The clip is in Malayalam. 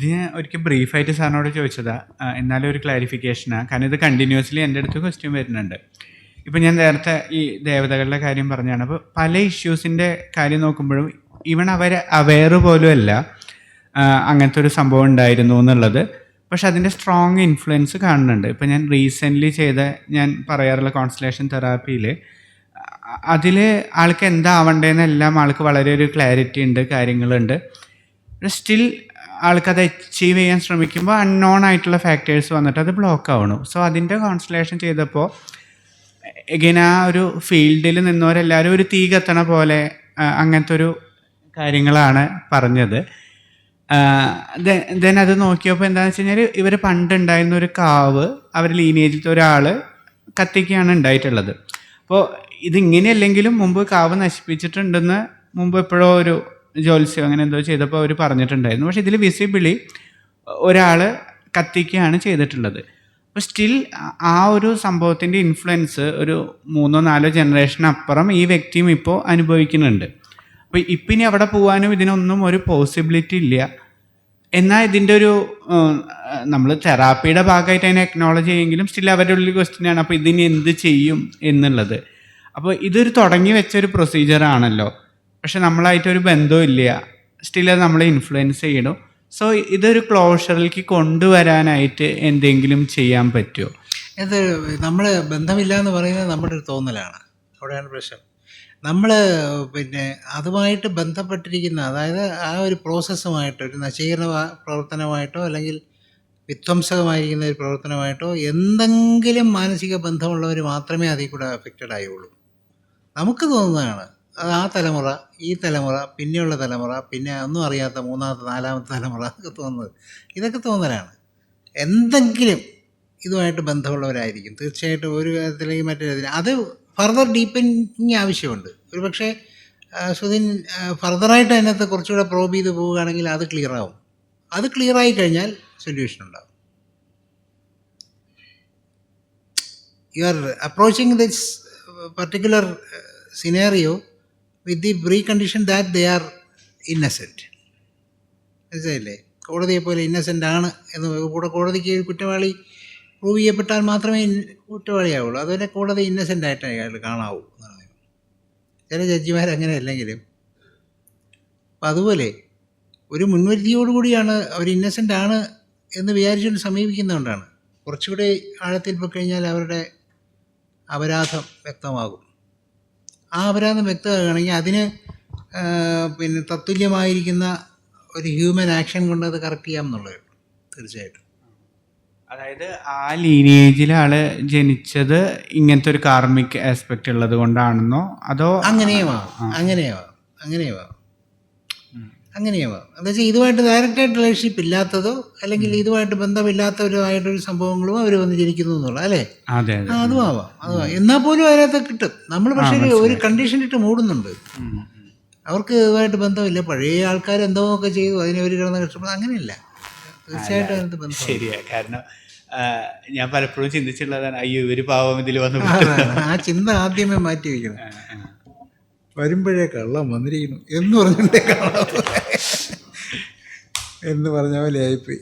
ഇത് ഞാൻ ഒരിക്കൽ ബ്രീഫായിട്ട് സാറിനോട് ചോദിച്ചതാ. എന്നാലും ഒരു ക്ലാരിഫിക്കേഷനാണ് കാരണം ഇത് കണ്ടിന്യൂസ്ലി എന്റെ അടുത്ത് ക്വസ്റ്റ്യൻ വരുന്നുണ്ട്. ഇപ്പം ഞാൻ നേരത്തെ ഈ ദേവതകളുടെ കാര്യം പറഞ്ഞാണ് അപ്പോൾ പല ഇഷ്യൂസിന്റെ കാര്യം നോക്കുമ്പോഴും ഈവൺ അവർ അവെയർ പോലും അല്ല അങ്ങനത്തെ ഒരു സംഭവം ഉണ്ടായിരുന്നു എന്നുള്ളത്. പക്ഷെ അതിന്റെ സ്ട്രോങ് ഇൻഫ്ലുവൻസ് കാണുന്നുണ്ട്. ഇപ്പം ഞാൻ റീസെന്റ്ലി ചെയ്ത ഞാൻ പറയാറുള്ള കോൺസ്റ്റലേഷൻ തെറാപ്പിയിൽ അതിൽ ആൾക്ക് എന്താവണ്ടേന്നെല്ലാം ആൾക്ക് വളരെ ഒരു ക്ലാരിറ്റി ഉണ്ട് കാര്യങ്ങളുണ്ട്. സ്റ്റിൽ ആൾക്കത് അച്ചീവ് ചെയ്യാൻ ശ്രമിക്കുമ്പോൾ അൺനോൺ ആയിട്ടുള്ള ഫാക്ടേഴ്സ് വന്നിട്ട് അത് ബ്ലോക്ക് ആവണു. സോ അതിന്റെ കോൺസ്റ്റലേഷൻ ചെയ്തപ്പോൾ ഇങ്ങനെ ആ ഒരു ഫീൽഡിൽ നിന്നവരെല്ലാവരും ഒരു തീ കത്തണ പോലെ അങ്ങനത്തെ ഒരു കാര്യങ്ങളാണ് പറഞ്ഞത്. ദെൻ അത് നോക്കിയപ്പോൾ എന്താണെന്ന് വെച്ച് കഴിഞ്ഞാൽ ഇവർ പണ്ടുണ്ടായിരുന്ന ഒരു കാവ് അവർ ലീനേജിലത്തെ ഒരാൾ കത്തിക്കുകയാണ് ഉണ്ടായിട്ടുള്ളത് അപ്പോൾ ഇതിങ്ങനെയല്ലെങ്കിലും മുമ്പ് കാവ് നശിപ്പിച്ചിട്ടുണ്ടെന്ന് മുമ്പ് എപ്പോഴോ ഒരു ജോത്സ്യം അങ്ങനെ എന്തോ ചെയ്തപ്പോൾ അവർ പറഞ്ഞിട്ടുണ്ടായിരുന്നു. പക്ഷേ ഇതിൽ വിസിബിളി ഒരാൾ കത്തിക്കുകയാണ് ചെയ്തിട്ടുള്ളത്. അപ്പോൾ സ്റ്റിൽ ആ ഒരു സംഭവത്തിന്റെ ഇൻഫ്ലുവൻസ് ഒരു മൂന്നോ നാലോ ജനറേഷൻ അപ്പുറം ഈ വ്യക്തിയും ഇപ്പോൾ അനുഭവിക്കുന്നുണ്ട്. അപ്പോൾ ഇപ്പം ഇനി അവിടെ പോകാനും ഇതിനൊന്നും ഒരു പോസിബിലിറ്റി ഇല്ല. എന്നാൽ ഇതിന്റെ ഒരു നമ്മൾ തെറാപ്പിയുടെ ഭാഗമായിട്ട് അതിനെ അക്നോളജ് ചെയ്യുമെങ്കിലും സ്റ്റിൽ അവരുടെ ഉള്ളിൽ ക്വസ്റ്റ്യൻ ആണ്. അപ്പോൾ ഇതിന് എന്ത് ചെയ്യും എന്നുള്ളത്. അപ്പോൾ ഇതൊരു തുടങ്ങി വെച്ച ഒരു പ്രൊസീജിയർ ആണല്ലോ. പക്ഷെ നമ്മളായിട്ടൊരു ബന്ധവും ഇല്ല. സ്റ്റിൽ അത് നമ്മളെ ഇൻഫ്ലുവൻസ് ചെയ്യണം. സോ ഇതൊരു ക്ലോഷറിലേക്ക് കൊണ്ടുവരാനായിട്ട് എന്തെങ്കിലും ചെയ്യാൻ പറ്റുമോ ഇത് നമ്മൾ ബന്ധമില്ല എന്ന് പറയുന്നത് നമ്മുടെ ഒരു തോന്നലാണ്. അവിടെയാണ് പ്രശ്നം. നമ്മൾ പിന്നെ അതുമായിട്ട് ബന്ധപ്പെട്ടിരിക്കുന്ന അതായത് ആ ഒരു പ്രോസസ്സുമായിട്ട് ഒരു നശീകരണ പ്രവർത്തനമായിട്ടോ അല്ലെങ്കിൽ വിധ്വംസകമായിരിക്കുന്ന ഒരു പ്രവർത്തനമായിട്ടോ എന്തെങ്കിലും മാനസിക ബന്ധമുള്ളവർ മാത്രമേ അതിൽ കൂടെ അഫക്റ്റഡ് ആയുള്ളൂ. നമുക്ക് തോന്നുന്നതാണ്. ആ തലമുറ ഈ തലമുറ പിന്നെയുള്ള തലമുറ പിന്നെ ഒന്നും അറിയാത്ത മൂന്നാമത്തെ നാലാമത്തെ തലമുറ ഒക്കെ തോന്നുന്നത് ഇതൊക്കെ തോന്നലാണ്. എന്തെങ്കിലും ഇതുമായിട്ട് ബന്ധമുള്ളവരായിരിക്കും. തീർച്ചയായിട്ടും ഒരു കാര്യത്തിലേക്ക് മറ്റൊരു കാര്യത്തിൽ അത് ഫർദർ ഡീപ്പനിങ് ആവശ്യമുണ്ട്. ഒരു പക്ഷേ സുധിൻ ഫർദറായിട്ട് അതിനകത്ത് കുറച്ചുകൂടെ പ്രോബ് ചെയ്ത് പോവുകയാണെങ്കിൽ അത് ക്ലിയർ ആവും. അത് ക്ലിയർ ആയി കഴിഞ്ഞാൽ സൊല്യൂഷൻ ഉണ്ടാവും. You are approaching this particular scenario with the pre condition that they are innocent മനസ്സിലായില്ലേ? കോടതിയെ പോലെ ഇന്നസെന്റ് ആണ് എന്ന് കൂടെ കോടതിക്ക് കുറ്റവാളി പ്രൂവ് ചെയ്യപ്പെട്ടാൽ മാത്രമേ കുറ്റവാളിയാവുള്ളൂ. അതുവരെ കോടതി ഇന്നസെന്റ് ആയിട്ട് അയാൾ കാണാവൂ എന്നാണ് നിയമം. ചില ജഡ്ജിമാർ അങ്ങനെ അല്ലെങ്കിലും അപ്പം അതുപോലെ ഒരു മുൻവിധിയോടുകൂടിയാണ് അവർ ഇന്നസെന്റ് ആണ് എന്ന് വിചാരിച്ചുകൊണ്ട് സമീപിക്കുന്നതുകൊണ്ടാണ്. കുറച്ചുകൂടി ആഴത്തിൽ പോയി കഴിഞ്ഞാൽ അവരുടെ അപരാധം വ്യക്തമാകും. ആ അപരാധം വ്യക്തമാകുകയാണെങ്കിൽ അതിന് പിന്നെ തത്തുല്യമായിരിക്കുന്ന ഒരു ഹ്യൂമൻ ആക്ഷൻ കൊണ്ട് അത് കറക്റ്റ് ചെയ്യാം എന്നുള്ളത് തീർച്ചയായിട്ടും. അതായത് ആ ലീനേജിൽ ആൾ ജനിച്ചത് ഇങ്ങനത്തെ ഒരു കാർമിക് ആസ്പെക്ട് ഉള്ളത് കൊണ്ടാണെന്നോ? അതോ അങ്ങനെയുമാവും. അങ്ങനെയാവാം അങ്ങനെയുമാവും. അങ്ങനെയുമാവും എന്താ വെച്ചാൽ ഇതുമായിട്ട് ഡയറക്റ്റായിട്ട് റിലേഷൻഷിപ്പ് ഇല്ലാത്തതോ അല്ലെങ്കിൽ ഇതുമായിട്ട് ബന്ധമില്ലാത്തവരുമായിട്ടൊരു സംഭവങ്ങളും അവർ വന്ന് ജനിക്കുന്നു എന്നുള്ള അല്ലേ? അതെ ആവാം അതും എന്നാൽ പോലും അതിനകത്ത് കിട്ടും. നമ്മൾ പക്ഷേ ഒരു- ഒരു കണ്ടീഷൻ ഇട്ട് മൂടുന്നുണ്ട്. അവർക്ക് ഇതുമായിട്ട് ബന്ധമില്ല. പഴയ ആൾക്കാർ എന്തോ ഒക്കെ ചെയ്തു അതിനെ ഒരു കിടന്ന് കഷ്ടപ്പെടുന്നത് അങ്ങനെയല്ല. തീർച്ചയായിട്ടും അതിനകത്ത് ബന്ധം ശരിയാ. കാരണം ഞാൻ പലപ്പോഴും ചിന്തിച്ചിട്ടുള്ളതാണ് അയ്യോ ഇവർ പാവം ഇതിൽ വന്നു. ആ ചിന്ത ആദ്യമേ മാറ്റി വയ്ക്കണം വരുമ്പോഴേ കള്ളം വന്നിരിക്കുന്നു എന്ന് പറഞ്ഞിട്ടേ കള്ളം എന്ന് പറഞ്ഞ പോലെ ആയിപ്പോയി.